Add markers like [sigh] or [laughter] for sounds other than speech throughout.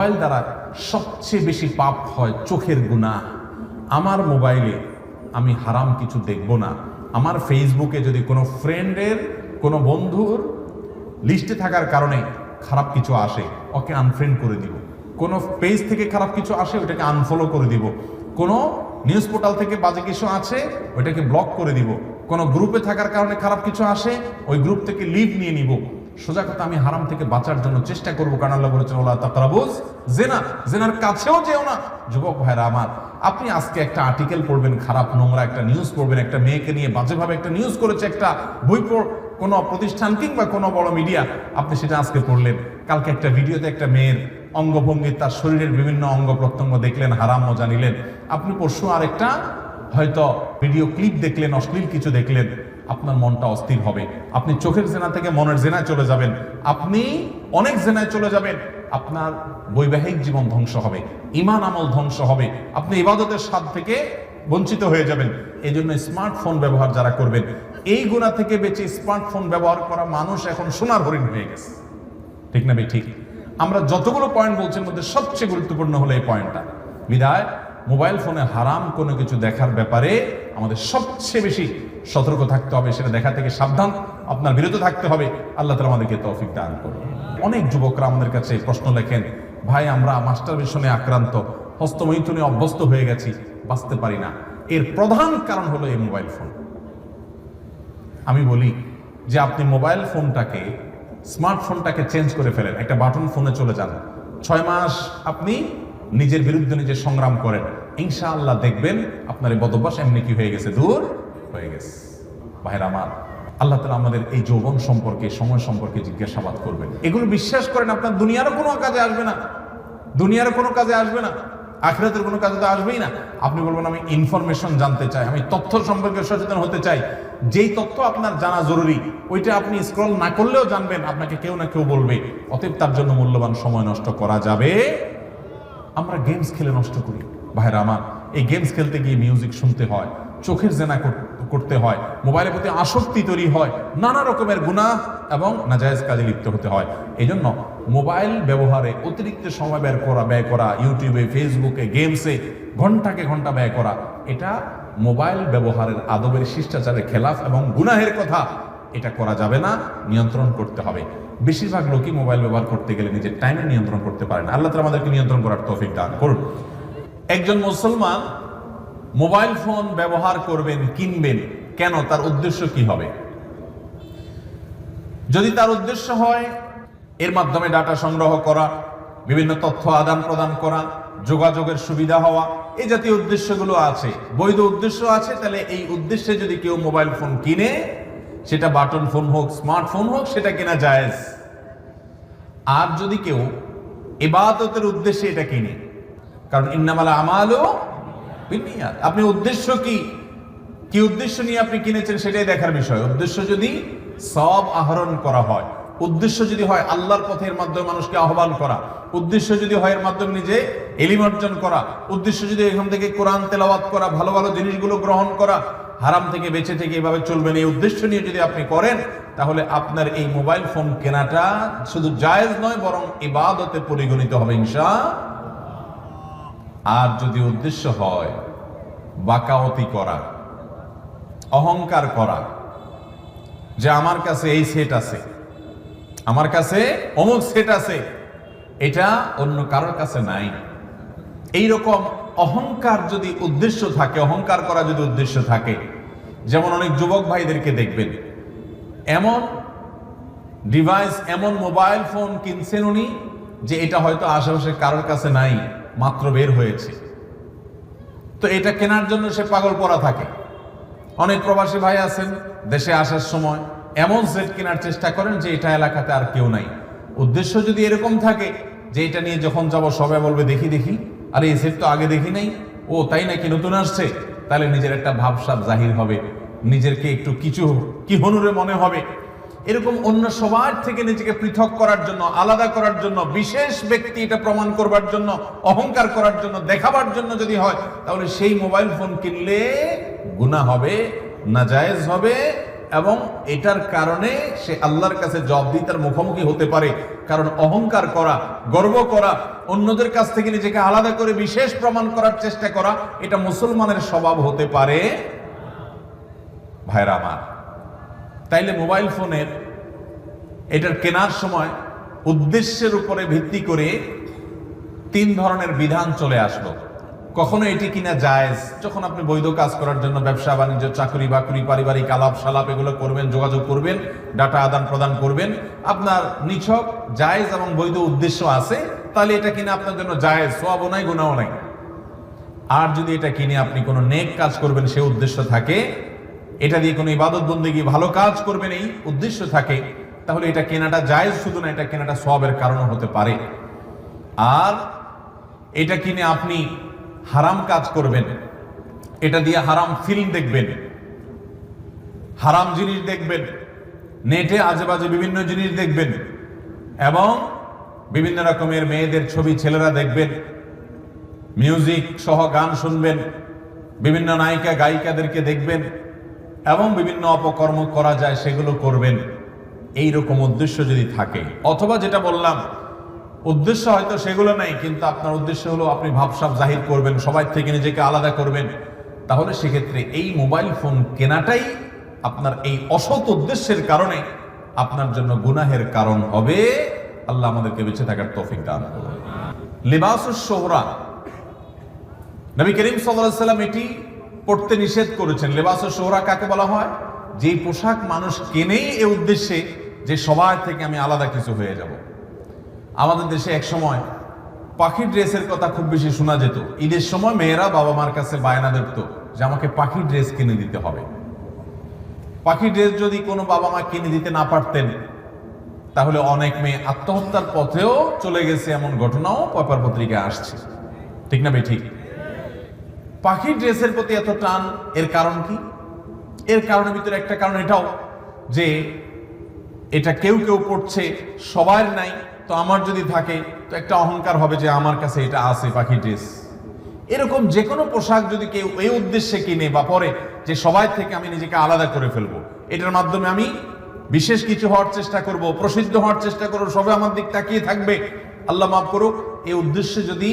Mobile দ্বারা সবচেয়ে বেশি পাপ হয় চোখের গুণা আমার মোবাইলে আমি হারাম কিছু দেখব না। আমার ফেসবুকে যদি কোনো ফ্রেন্ডের, কোনো বন্ধুর লিস্টে থাকার কারণে খারাপ কিছু আসে, ওকে আনফ্রেন্ড করে দিব। কোনো পেজ থেকে খারাপ কিছু আসে, ওটাকে আনফলো করে দিব। কোনো নিউজ পোর্টাল থেকে বাজে কিছু আছে ওইটাকে ব্লক করে দিব। কোনো গ্রুপে থাকার কারণে খারাপ কিছু আসে, ওই গ্রুপ থেকে লিভ নিয়ে নিব। সোজা কথা আমি হারাম থেকে বাঁচার জন্য চেষ্টা করব, কারণ আল্লাহ বলেছেন ওলা তাকরাবুজ জেনা। জেনার কাছেও যেও না। যুবক ভাইরা আমার, আপনি আজকে একটা আর্টিকেল পড়বেন, খারাপ নোংরা একটা নিউজ পড়বেন, একটা মেয়েকে নিয়ে বাজেভাবে একটা নিউজ করেছে একটা বই কোনো প্রতিষ্ঠান কিংবা কোনো বড় মিডিয়া আপনি সেটা আজকে পড়লেন। কালকে একটা ভিডিওতে একটা মেয়ের অঙ্গভঙ্গি, তার শরীরের বিভিন্ন অঙ্গ প্রত্যঙ্গ দেখলেন, হারাম মজা নিলেন। আপনি পরশু আরেকটা হয়তো ভিডিও ক্লিপ দেখলেন, অশ্লীল কিছু দেখলেন। আপনার মনটা অস্থির হবে। আপনি চোখের জেনা থেকে মনের জেনায় চলে যাবেন। আপনি অনেক জেনায় চলে যাবেন। আপনার বৈবাহিক জীবন ধ্বংস হবে। ইমান আমল ধ্বংস হবে। আপনি ইবাদতের স্বাদ থেকে বঞ্চিত হয়ে যাবেন। এই জন্য স্মার্টফোন ব্যবহার যারা করবেন, এই গুণা থেকে বেঁচে স্মার্টফোন ব্যবহার করা মানুষ এখন সোনার হরিণ হয়ে গেছে। ঠিক না ঠিক। আমরা যতগুলো পয়েন্ট বলছি মধ্যে সবচেয়ে গুরুত্বপূর্ণ হলো এই পয়েন্টটা বিদায়। মোবাইল ফোনে হারাম কোনো কিছু দেখার ব্যাপারে আমাদের সবচেয়ে বেশি সতর্ক থাকতে হবে, সেটা দেখা থেকে সাবধান আপনার বিরত থাকতে হবে। আল্লাহ তালা আমাদেরকে তৌফিক দান করুন। অনেক যুবকরা আমাদের কাছে প্রশ্ন লেখেন, ভাই, আমরা মাস্টার মিশনে আক্রান্ত, হস্তমৈথুনে অভ্যস্ত হয়ে গেছি, বাঁচতে পারি না। এর প্রধান কারণ হলো এই মোবাইল ফোন। আমি বলি যে আপনি মোবাইল ফোনটাকে স্মার্টফোনটাকে চেঞ্জ করে ফেলেন। একটা বাটন ফোনে চলে যান। ছয় মাস আপনি নিজের বিরুদ্ধে নিজে সংগ্রাম করেন। ইনশাআল্লাহ দেখবেন আপনার এই বদভ্যাস এমনি কি হয়ে গেছে। দূর। হয়ে গেছে। ভাইরা আমার, আল্লাহ তালা আমাদের এই যৌবন সম্পর্কে, সময় সম্পর্কে জিজ্ঞাসাবাদ করবেন। এগুলো বিশ্বাস করেন, আপনার দুনিয়ারও কোনো কাজে আসবে না। দুনিয়ার কোনো কাজে আসবে না। আখিরাতের কোনো কাজে তো আসবেই না। আপনি বলবেন, আমি ইনফরমেশন জানতে চাই, আমি তথ্য সম্পর্কে সচেতন হতে চাই। যেই তথ্য আপনার জানা জরুরি, ওইটা আপনি স্ক্রল না করলেও জানবেন, আপনাকে কেউ না কেউ বলবে। অতএব তার জন্য মূল্যবান সময় নষ্ট করা যাবে। আমরা গেমস খেলে নষ্ট করি। ভাইরা আমার, এই গেমস খেলতে গিয়ে মিউজিক শুনতে হয়, চোখের জেনা কর- করতে হয়, মোবাইলের প্রতি আসক্তি তৈরি হয়, নানা রকমের গুণা এবং নাজায়জ কাজে লিপ্ত হতে হয়। এই জন্য মোবাইল ব্যবহারে অতিরিক্ত সময় ব্যয় করা ব্যয় করা, ইউটিউবে, ফেসবুকে, গেমসে ঘন্টাকে ঘণ্টা ব্যয় করা, এটা মোবাইল ব্যবহারের আদবের শিষ্টাচারের খেলাফ এবং গুনাহের কথা। এটা করা যাবে না, নিয়ন্ত্রণ করতে হবে। বেশিরভাগ লোকই মোবাইল ব্যবহার করতে গেলে নিজের টাইমে নিয়ন্ত্রণ করতে পারে না। আল্লাহ তালা আমাদেরকে নিয়ন্ত্রণ করার তৌফিক দান করুন। একজন মুসলমান মোবাইল ফোন ব্যবহার করবেন, কিনবেন, কেন? তার উদ্দেশ্য কি হবে? যদি তার উদ্দেশ্য হয়, এর মাধ্যমে ডাটা সংগ্রহ করা, বিভিন্ন তথ্য আদান প্রদান করা, যোগাযোগের সুবিধা হওয়া, এই জাতীয় উদ্দেশ্যগুলো আছে। বৈধ উদ্দেশ্য আছে, তাহলে এই উদ্দেশ্যে যদি কেউ মোবাইল ফোন কিনে, সেটা বাটন ফোন হোক, স্মার্টফোন হোক, সেটা কেনা জায়েজ। আর যদি কেউ এবাদতের উদ্দেশ্যে এটা কিনে, কারণ ইন্নামালা আমালও আপনি উদ্দেশ্য কি? কি উদ্দেশ্য নিয়ে আপনি কিনেছেন সেটাই দেখার বিষয়। উদ্দেশ্য যদি সব আহরণ করা হয়, উদ্দেশ্য যদি হয় আল্লাহর পথের মাধ্যমে মানুষকে আহ্বান করা, উদ্দেশ্য যদি হয় এর মাধ্যমে নিজে এলিম অর্জন করা, উদ্দেশ্য যদি এখান থেকে কোরআন তেলাওয়াত করা, ভালো ভালো জিনিসগুলো গ্রহণ করা, হারাম থেকে বেঁচে থেকে এভাবে চলবেন এই উদ্দেশ্য নিয়ে যদি আপনি করেন, তাহলে আপনার এই মোবাইল ফোন কেনাটা শুধু জায়েজ নয়, বরং ইবাদতে পরিগণিত হবে ইনশা আর যদি উদ্দেশ্য হয়, বাকাওতি করা, অহংকার করা, যে আমার কাছে এই সেট আছে, আমার কাছে অমুক সেট আছে, এটা অন্য কারোর কাছে নাই। এই রকম অহংকার যদি উদ্দেশ্য থাকে, অহংকার করা যদি উদ্দেশ্য থাকে, যেমন অনেক যুবক ভাইদেরকে দেখবেন, এমন ডিভাইস এমন মোবাইল ফোন কিনছেন উনি, যে এটা হয়তো আশেপাশে কারোর কাছে নাই। মাত্র বের হয়েছে। তো এটা কেনার জন্য সে পাগল পড়া থাকে। অনেক প্রবাসী ভাই আছেন, দেশে আসার সময় এমন সেট কেনার চেষ্টা করেন যে এটা এলাকাতে আর কেউ নাই। উদ্দেশ্য যদি এরকম থাকে যে এটা নিয়ে যখন যাব সবাই বলবে, দেখি দেখি। আরে, এই সেট তো আগে দেখি নাই। ও, তাই নাকি নতুন আসছে? তাহলে নিজের একটা ভাবসাব জাহির হবে। নিজেরকে একটু কিছু কি হনুরে মনে হবে। এরকম অন্য সবার থেকে নিজেকে পৃথক করার জন্য, আলাদা করার জন্য, বিশেষ ব্যক্তি এটা প্রমাণ করবার জন্য, অহংকার করার জন্য, দেখাবার জন্য যদি হয়, তাহলে সেই মোবাইল ফোন কিনলে গুণা হবে, নাজায়েজ হবে, এবং এটার কারণে সে আল্লাহর কাছে জবাবদিহিতার মুখোমুখি হতে পারে। কারণ অহংকার করা, গর্ব করা, অন্যদের কাছ থেকে নিজেকে আলাদা করে বিশেষ প্রমাণ করার চেষ্টা করা, এটা মুসলমানের স্বভাব হতে পারে। ভাইরা আমার তাইলে মোবাইল ফোনের এটার কেনার সময় উদ্দেশ্যের উপরে ভিত্তি করে তিন ধরনের বিধান চলে আসলো। কখনো এটি কিনা জায়েজ? যখন আপনি বৈধ কাজ করার জন্য ব্যবসা, বাণিজ্য, চাকরি, বাকরি, পারিবারিক আলাপ, সালাপ এগুলো করবেন, যোগাযোগ করবেন, ডাটা আদান প্রদান করবেন, আপনার নিছক, জায়েজ এবং বৈধ উদ্দেশ্য আছে, তাহলে এটা কিনা আপনার জন্য জায়েজ? সবও নাই, গুণাও নাই। আর যদি এটা কিনে আপনি কোনো নেক কাজ করবেন, সে উদ্দেশ্য থাকে এটা দিয়ে কোনো ইবাদত বন্দিগি ভালো কাজ করবেন এই উদ্দেশ্য থাকে। তাহলে এটা কেনাটা জায়েজ শুধু না, এটা কেনাটা সবের কারণও হতে পারে। আর এটা কিনে আপনি হারাম কাজ করবেন, এটা দিয়ে হারাম ফিল্ম দেখবেন, হারাম জিনিস দেখবেন, নেটে আজে বাজে বিভিন্ন জিনিস দেখবেন, এবং বিভিন্ন রকমের মেয়েদের ছবি ছেলেরা দেখবেন মিউজিক সহ গান শুনবেন, বিভিন্ন নায়িকা, গায়িকাদেরকে দেখবেন এবং বিভিন্ন অপকর্ম করা যায়, সেগুলো করবেন। এই রকম উদ্দেশ্য যদি থাকে। অথবা যেটা বললাম, উদ্দেশ্য হয়তো সেগুলো নাই, কিন্তু আপনার উদ্দেশ্য হলো আপনি ভাবসাব জাহির করবেন, সবাই থেকে নিজেকে আলাদা করবেন। তাহলে সেক্ষেত্রে এই মোবাইল ফোন কেনাটাই আপনার এই অসৎ উদ্দেশ্যের কারণে আপনার জন্য গুনাহের কারণ হবে। আল্লাহ আমাদেরকে বেঁচে থাকার তৌফিক দান করুন। লিবাসুস সোহরা। নবী করিম সাল্লাম এটি পড়তে নিষেধ করেছেন। লেবাস সোহরা কাকে বলা হয়? যেই পোশাক মানুষ কেনেই এ উদ্দেশ্যে যে সবার থেকে আমি আলাদা কিছু হয়ে যাব। আমাদের দেশে এক সময় পাখির ড্রেসের কথা খুব বেশি শোনা যেত। ঈদের সময় মেয়েরা বাবা মার কাছে বায়না দেখত যে আমাকে পাখির ড্রেস কিনে দিতে হবে। পাখির ড্রেস যদি কোনো বাবা মা কিনে দিতে না পারতেন, তাহলে অনেক মেয়ে আত্মহত্যার পথেও চলে গেছে এমন ঘটনাও পেপার পত্রিকায় আসছে। ঠিক না বে ঠিক। পাখির ড্রেসের প্রতি এত টান, এর কারণ কি? এর কারণের ভিতরে একটা কারণ এটাও যে এটা কেউ কেউ পড়ছে সবার নাই, তো আমার যদি থাকে, তো একটা অহংকার হবে যে আমার কাছে এটা আছে পাখি ড্রেস। এরকম যে কোনো পোশাক যদি কেউ এই উদ্দেশ্যে কিনে বা পরে যে সবাই থেকে আমি নিজেকে আলাদা করে ফেলব, এটার মাধ্যমে আমি বিশেষ কিছু হওয়ার চেষ্টা করব, প্রসিদ্ধ হওয়ার চেষ্টা করব সবাই আমার দিক তাকিয়ে থাকবে, আল্লাহ মাফ করুক, এই উদ্দেশ্যে যদি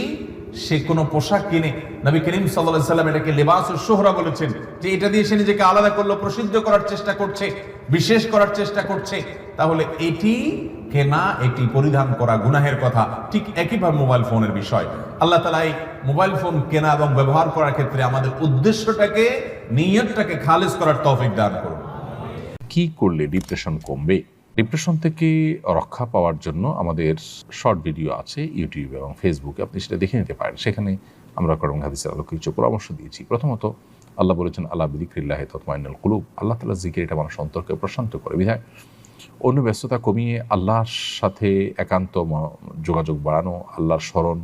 সে কোনো পোশাক কিনে নবী করিম সাল্লাহ সাল্লাম এটাকে লেবাস সোহরা বলেছেন যে এটা দিয়ে সে নিজেকে আলাদা করল, প্রসিদ্ধ করার চেষ্টা করছে, বিশেষ করার চেষ্টা করছে। তাহলে এটি কেনা, এটি পরিধান করা গুনাহের কথা। ঠিক একইভাবে মোবাইল ফোনের বিষয়। আল্লাহ তালা এই মোবাইল ফোন কেনা এবং ব্যবহার করার ক্ষেত্রে আমাদের উদ্দেশ্যটাকে, নিয়তটাকে খালেজ করার তৌফিক দান করুন। কি করলে ডিপ্রেশন কমবে? ডিপ্রেশন থেকে রক্ষা পাওয়ার জন্য আমাদের শর্ট ভিডিও আছে ইউটিউব এবং ফেসবুকে আপনি সেটা দেখে নিতে পারেন। সেখানে আমরা করম হাদিসের আলোকে কিছু পরামর্শ দিয়েছি। প্রথমত, আল্লাহ বলেছেন আল্লাহ বিদিক্রিল্লাহ তৎমাইনুল কুলুব। আল্লাহ তালা জিকির এটা মানুষ অন্তরকে প্রশান্ত করে। বিধায় অন্য ব্যস্ততা কমিয়ে আল্লাহর সাথে একান্ত যোগাযোগ বাড়ানো, আল্লাহর স্মরণ,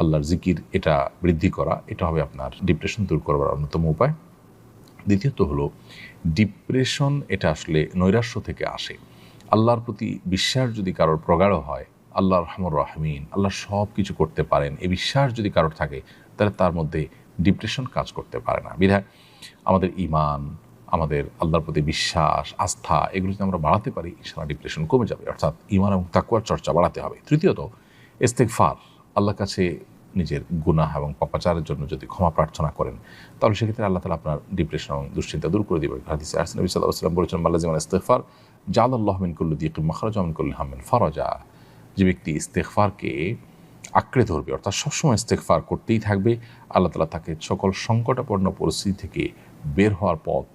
আল্লাহর জিকির, এটা বৃদ্ধি করা, এটা হবে আপনার ডিপ্রেশন দূর করবার অন্যতম উপায়। দ্বিতীয়ত হলো ডিপ্রেশন এটা আসলে নৈরাশ্য থেকে আসে। আল্লাহর প্রতি বিশ্বাস যদি কারোর প্রগাঢ় হয় আল্লাহ রহমর রাহমিন, আল্লাহ সব কিছু করতে পারেন, এই বিশ্বাস যদি কারোর থাকে, তাহলে তার মধ্যে ডিপ্রেশন কাজ করতে পারে না। বিধায় আমাদের ইমান আমাদের আল্লাহর প্রতি বিশ্বাস, আস্থা, এগুলো যদি আমরা বাড়াতে পারি ইনশাল্লাহ ডিপ্রেশন কমে যাবে। অর্থাৎ ইমান এবং তাকুয়ার চর্চা বাড়াতে হবে। তৃতীয়ত ইস্তেকফার আল্লাহর কাছে নিজের গুনাহ এবং পাপাচারের জন্য যদি ক্ষমা প্রার্থনা করেন, তাহলে সেক্ষেত্রে আল্লাহ তালা আপনার ডিপ্রেশন এবং দুশ্চিন্তা দূর করে দেবেন। হাদিসে আসেন নবী সাল্লাহ সাল্লাম বলেছেন মাল্লাজিমান ইস্তেকফার জাল আল্লাহ মিন কুল্লু দিয়ে মাখরাজ কুল্লু হামিন ফরজা। যে ব্যক্তি ইস্তেকফারকে আঁকড়ে ধরবে, অর্থাৎ সবসময় ইস্তেকফার করতেই থাকবে, আল্লাহ তালা তাকে সকল সংকটাপন্ন পরিস্থিতি থেকে বের হওয়ার পথ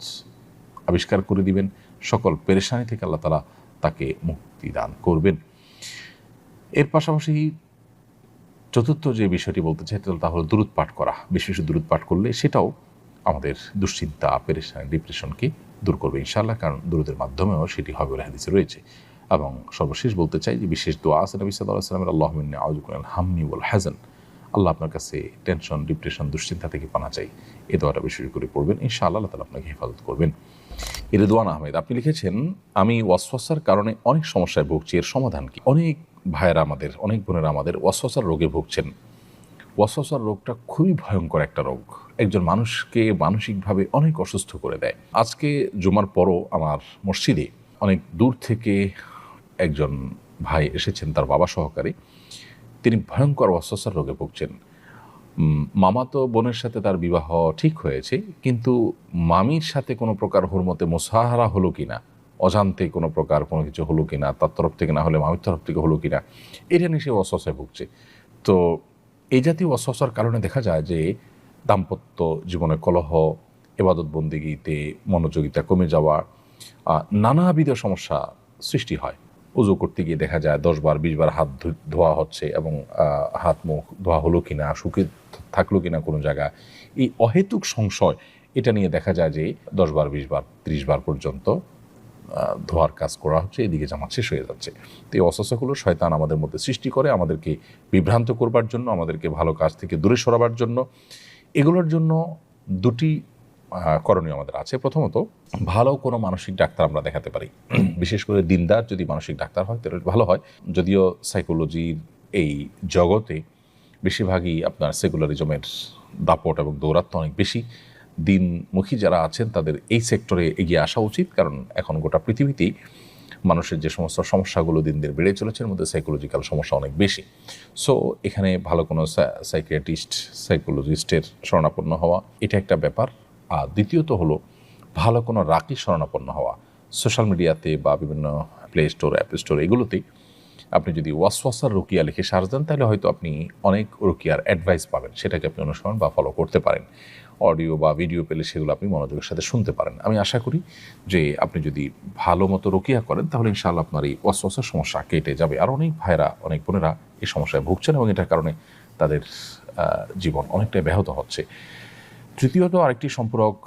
আবিষ্কার করে দিবেন। সকল পেরেশানি থেকে আল্লাহ তালা তাকে মুক্তি দান করবেন। এর পাশাপাশি চতুর্থ যে বিষয়টি বলতে চাই তা হলো দূরত পাঠ করা। বেশি বেশি দূরত পাঠ করলে সেটাও আমাদের দুশ্চিন্তা, পেরেশানি, ডিপ্রেশনকে দূর করবে ইনশাল্লাহ কারণ দূরদের মাধ্যমেও সেটি হবে বলে হাদিসে রয়েছে। এবং সর্বশেষ বলতে চাই যে বিশেষ দোয়া আছে নবী সাল্লাহ সাল্লামের আল্লাহ মিন্নি আউজুকুল হাম্মি ওয়াল হাজান আল্লাহ আপনার কাছে টেনশন, ডিপ্রেশন, দুশ্চিন্তা থেকে পানা চাই। এ দোয়াটা বেশি বেশি করে পড়বেন, ইনশাআল্লাহ আল্লাহ তালা আপনাকে হেফাজত করবেন। রেদওয়ান আহমেদ, আপনি লিখেছেন, আমি ওয়াসওয়াসার কারণে অনেক সমস্যায় ভুগছি, এর সমাধান কি? অনেক ভাইয়েরা আমাদের, অনেক বোনেরা আমাদের ওয়াসওয়াসার রোগে ভুগছেন। ওয়াসওয়াসার রোগটা খুবই ভয়ঙ্কর একটা রোগ। একজন মানুষকে মানসিকভাবে অনেক অসুস্থ করে দেয়। আজকে জুমার পরও আমার মসজিদে অনেক দূর থেকে একজন ভাই এসেছেন তার বাবা সহকারে। তিনি ভয়ঙ্কর ওয়াসওয়াসার রোগে ভুগছেন। মামাতো বোনের সাথে তার বিবাহ ঠিক হয়েছে, কিন্তু মামির সাথে কোনো প্রকার হুরমতে মোসাহারা হলো কিনা অজান্তে কোনো প্রকার কোনো কিছু হলো কিনা, তার তরফ থেকে না হলে মামির তরফ থেকে হলো কিনা, এটা নিয়ে সে অস্বস্থায় ভুগছে। তো এই জাতীয় অস্বস্থার কারণে দেখা যায় যে দাম্পত্য জীবনে কলহ, এবাদত বন্দিগিতে মনোযোগিতা কমে যাওয়া নানাবিধ সমস্যা সৃষ্টি হয়। উজু করতে গিয়ে দেখা যায় দশ বার, বিশ বার হাত ধোয়া হচ্ছে এবং হাত, মুখ ধোয়া হলো কিনা শুকিয়ে থাকল কিনা কোনো জায়গায়, এই অহেতুক সংশয় এটা নিয়ে দেখা যায় যে দশ বার, বিশ বার, ত্রিশ বার পর্যন্ত ধোয়ার কাজ করা হচ্ছে, এদিকে জামাত শেষ হয়ে যাচ্ছে। তো এই অস্বস্থাগুলো শয়তান আমাদের মধ্যে সৃষ্টি করে, আমাদেরকে বিভ্রান্ত করবার জন্য, আমাদেরকে ভালো কাজ থেকে দূরে সরাবার জন্য। এগুলোর জন্য দুটি করণীয় আমাদের আছে। প্রথমত, ভালো কোনো মানসিক ডাক্তার আমরা দেখাতে পারি। [clears throat] বিশেষ করে দিনদার যদি মানসিক ডাক্তার হয়, তাহলে ভালো হয়। যদিও সাইকোলজির এই জগতে বেশিরভাগই আপনার সেকুলারিজমের দাপট এবং দৌরাত্ম অনেক বেশি। দিনমুখী যারা আছেন, তাদের এই সেক্টরে এগিয়ে আসা উচিত। কারণ এখন গোটা পৃথিবীতেই মানুষের যে সমস্ত সমস্যাগুলো দিন দিন বেড়ে চলেছে, এর মধ্যে সাইকোলজিক্যাল সমস্যা অনেক বেশি। সো এখানে ভালো কোনো সাইকিয়াট্রিস্ট সাইকোলজিস্টের শরণাপন্ন হওয়া, এটা একটা ব্যাপার। আর দ্বিতীয়ত হলো, ভালো কোনো রাকি শরণাপন্ন হওয়া। সোশ্যাল মিডিয়াতে বা বিভিন্ন প্লে স্টোর অ্যাপ স্টোর এগুলোতে আপনি যদি ওয়াসওয়াসার রুকিয়া লিখে সার্চ দেন, তাহলে হয়তো আপনি অনেক রুকিয়ার অ্যাডভাইস পাবেন। সেটাকে আপনি অনুসরণ বা ফলো করতে পারেন। অডিও বা ভিডিও পেলে সেগুলো আপনি মনোযোগের সাথে শুনতে পারেন। আমি আশা করি যে আপনি যদি ভালো মতো রুকিয়া করেন, তাহলে ইনশাআল্লাহ আপনার এই ওয়াসওয়াসার সমস্যা কেটে যাবে। আর অনেক ভাইরা অনেক বোনেরা এই সমস্যায় ভুগছেন এবং এটার কারণে তাদের জীবন অনেকটাই ব্যাহত হচ্ছে। তৃতীয়ত আরেকটি সম্পর্ক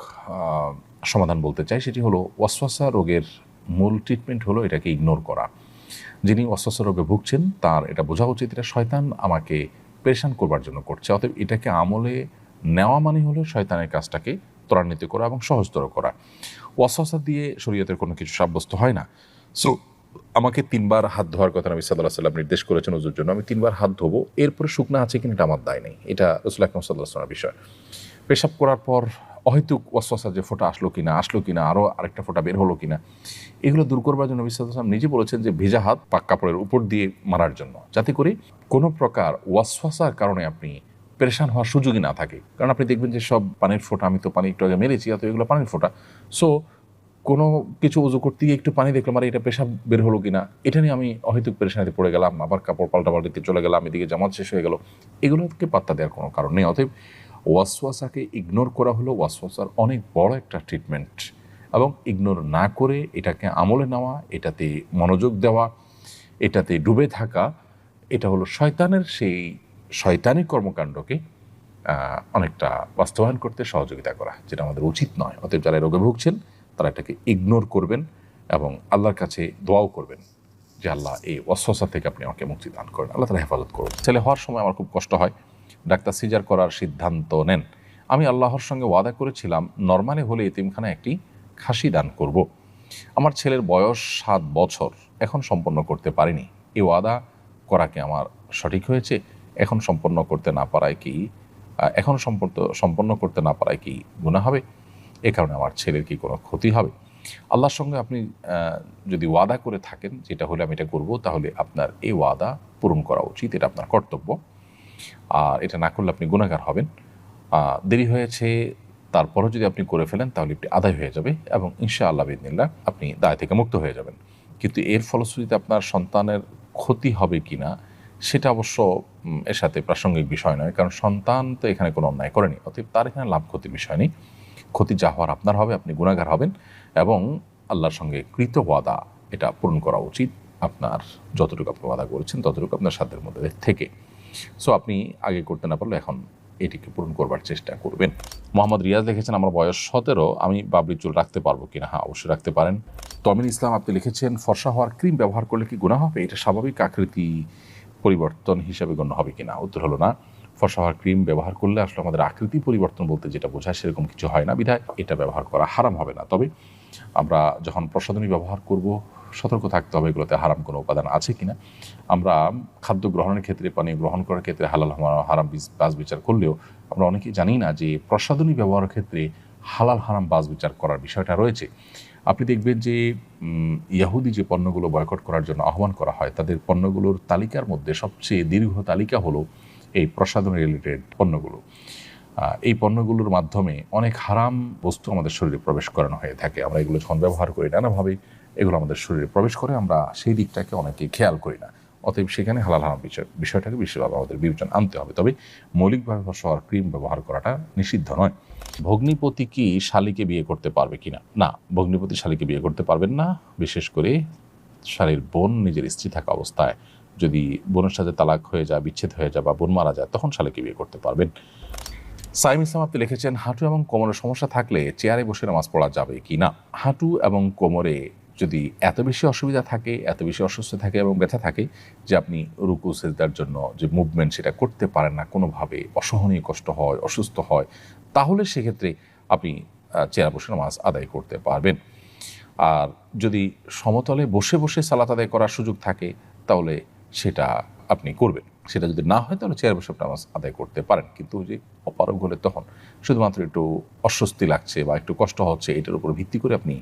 সমাধান বলতে চাই, সেটি হলো ওয়াসওয়াসা রোগের মূল ট্রিটমেন্ট হলো এটাকে ইগনোর করা। যিনি অস্বস্ಥ রোগে ভুগছেন, তার এটা বোঝা উচিত, এটা শয়তান আমাকে পেরেশান করবার জন্য করছে। অতএব এটাকে আমলে নেওয়া মানে হলো শয়তানের কাজটাকে ত্বরান্বিত করা এবং সহজতর করা। ওয়াসওয়াসা দিয়ে শরীয়তের কোনো কিছু সাব্যস্ত হয় না। সো আমাকে তিনবার হাত ধোয়ার কথা নবী সাল্লাহ সাল্লাম নির্দেশ করেছেন ওজুর জন্য। আমি তিনবার হাত ধোবো, এরপরে শুকনা আছে কিনা এটা আমার দায় নেই। এটা রসুল আকরম সাল্লাহ বিষয়। পেশাব করার পর অহেতুক ওয়াসওয়াসা যে ফোঁটা আসলো কিনা আসলো কিনা আরও আরেকটা ফোঁটা বের হলো কিনা, এগুলো দূর করবার জন্য নবী বিশ্বাস নিজে বলেছেন যে ভেজা হাত পাক কাপড়ের উপর দিয়ে মারার জন্য। যাতে করে কোনো প্রকার ওয়াসওয়াসার কারণে আপনি পেরেশান হওয়ার সুযোগই না থাকে। কারণ আপনি দেখবেন যে সব পানির ফোঁটা, আমি তো পানি একটু আগে মেরেছি অত এগুলো পানির ফোঁটা। সো কোনো কিছু উজু করতে গিয়ে একটু পানি দেখলাম, আর এটা পেশাব বের হলো কিনা? এটা নিয়ে আমি অহেতুক পেরেশানিতে পড়ে গেলাম, আবার কাপড় পাল্টা পাল্টিতে চলে গেলাম, এদিকে জামাত শেষ হয়ে গেল। এগুলোকে পাত্তা দেওয়ার কোনো কারণ নেই, অতএব ওয়াসওয়াসাকে ইগনোর করা হলো, ওয়াসওয়াসার অনেক বড় একটা ট্রিটমেন্ট এবং ইগনোর না করে এটাকে আমলে নেওয়া, এটাতে মনোযোগ দেওয়া, এটাতে ডুবে থাকা, এটা হলো শয়তানের সেই শয়তানি কর্মকাণ্ডকে অনেকটা বাস্তবায়ন করতে সহযোগিতা করা, যেটা আমাদের উচিত নয়। অতএব যারা রোগে ভুগছেন, তারা এটাকে ইগনোর করবেন এবং আল্লাহর কাছে দোয়াও করবেন যে, আল্লাহ, এই অস্বসা থেকে আপনি আমাকে মুক্তি দান করেন। আল্লাহ তালা হেফাজত করুন। ছেলে হওয়ার সময় আমার খুব কষ্ট হয়। ডাক্তার সিজার করার সিদ্ধান্ত নেন। আমি আল্লাহর সঙ্গে ওয়াদা করেছিলাম, নর্মালি হলে এতিমখানা একটি খাসি দান করব। আমার ছেলের বয়স সাত বছর, এখন সম্পন্ন করতে পারিনি। এই ওয়াদা করাকে আমার সঠিক হয়েছে? এখন সম্পন্ন করতে না পারায় কি এখন সম্পর্ক সম্পন্ন করতে না পারায় কি গুণা হবে? এ কারণে আমার ছেলের কি কোনো ক্ষতি হবে? আল্লাহর সঙ্গে আপনি যদি ওয়াদা করে থাকেন, যেটা হলে আমি এটা করব, তাহলে আপনার এই ওয়াদা পূরণ করা উচিত, এটা আপনার কর্তব্য। আর এটা না করলে আপনি গুণাগার হবেন। দেরি হয়েছে, তারপরও যদি আপনি করে ফেলেন, তাহলে এটি আদায় হয়ে যাবে এবং ইনশা আল্লাহ বিদিনিল্লাহ আপনি দায় থেকে মুক্ত হয়ে যাবেন। কিন্তু এর ফলশ্রুতিতে আপনার সন্তানের ক্ষতি হবে কি না সেটা অবশ্য এর সাথে প্রাসঙ্গিক বিষয় নয়, কারণ সন্তান তো এখানে কোনো অন্যায় করেনি, অতএব তার এখানে লাভ ক্ষতির বিষয় নেই। ক্ষতি যা হওয়ার আপনার হবে, আপনি গুণাগার হবেন এবং আল্লাহর সঙ্গে কৃত ওয়াদা, এটা পূরণ করা উচিত আপনার যতটুকু আপনি ওয়াদা করেছেন, ততটুকু আপনার সাধ্যের মধ্যে থেকে। সো আপনি আগে করতে না পারলে এখন এটিকে পূরণ করবার চেষ্টা করবেন। মোহাম্মদ রিয়াজ লিখেছেন, আমার বয়স সতেরো, আমি বাবরি চুল রাখতে পারব কিনা? হ্যাঁ অবশ্যই রাখতে পারেন। তমিন ইসলাম আপনি লিখেছেন, ফর্সা হওয়ার ক্রিম ব্যবহার করলে কি গুণা হবে? এটা স্বাভাবিক আকৃতি। পরিবর্তন হিসাবে গণ্য হবে কিনা? উত্তর হলো না। ফর্সা হওয়ার ক্রিম ব্যবহার করলে আসলে আমাদের আকৃতি পরিবর্তন বলতে যেটা বোঝায় সেরকম কিছু হয় না। বিধায় এটা ব্যবহার করা হারাম হবে না। তবে আমরা যখন প্রসাধনী ব্যবহার করব, সতর্ক থাকতে হবে এগুলোতে হারাম কোনো উপাদান আছে কিনা। আমরা খাদ্য গ্রহণের ক্ষেত্রে, পানীয় গ্রহণ করার ক্ষেত্রে, হালাল হারাম- বাজ বিচার করলেও আমরা অনেকেই জানি না যে প্রসাধনী ব্যবহারের ক্ষেত্রে হালাল, হারাম বাস বিচার করার বিষয়টা রয়েছে। আপনি দেখবেন যে ইয়াহুদি যে পণ্যগুলো বয়কট করার জন্য আহ্বান করা হয়, তাদের পণ্যগুলোর তালিকার মধ্যে সবচেয়ে দীর্ঘ তালিকা হলো এই প্রসাধন রিলেটেড পণ্যগুলো। এই পণ্যগুলোর মাধ্যমে অনেক হারাম বস্তু আমাদের শরীরে প্রবেশ করানো হয়ে থাকে। আমরা এগুলো যখন ব্যবহার করি নানাভাবে, এগুলো আমাদের শরীরে প্রবেশ করে আমরা সেই দিকটাকে অনেকে খেয়াল করি না। অতএব সেখানে হালাল হারাম বিষয় বিষয়টাকে বিশেষভাবে আমাদের বিবেচনা আনতে হবে। তবে মৌলিকভাবে সর ক্রিম ব্যবহার করাটা নিষিদ্ধ নয়। ভগ্নিপতি কি শালিকে বিয়ে করতে পারবে কিনা? না, ভগ্নিপতি শালিকে বিয়ে করতে পারবেন না। বিশেষ করে শালীর বোন নিজের স্ত্রী থাকা অবস্থায় যদি বোনের সাথে তালাক হয়ে যায়, বিচ্ছেদ হয়ে যায় বা বোন মারা যায়, তখন শালিকে বিয়ে করতে পারবেন। সাইম ইসলাম, আপনি লিখেছেন, হাঁটু এবং কোমরের সমস্যা থাকলে চেয়ারে বসে নামাজ পড়া যাবে কি না হাঁটু এবং কোমরে যদি এত বেশি অসুবিধা থাকে, এত বেশি অসুস্থ থাকে এবং ব্যথা থাকে যে আপনি রুকু, সেজদার জন্য যে মুভমেন্ট সেটা করতে পারেন না, কোনোভাবে অসহনীয় কষ্ট হয়, অসুস্থ হয়, তাহলে সেক্ষেত্রে আপনি চেয়ারে বসে নামাজ আদায় করতে পারবেন। আর যদি সমতলে বসে বসে সালাত আদায় করার সুযোগ থাকে, তাহলে সেটা আপনি করবেন। সেটা যদি না হয়, তাহলে চেয়ার বসে নামাজ আদায় করতে পারেন। কিন্তু যে অপারগ হলে তখন শুধুমাত্র একটু অস্বস্তি লাগছে বা একটু কষ্ট হচ্ছে, এটার উপর ভিত্তি করে আপনি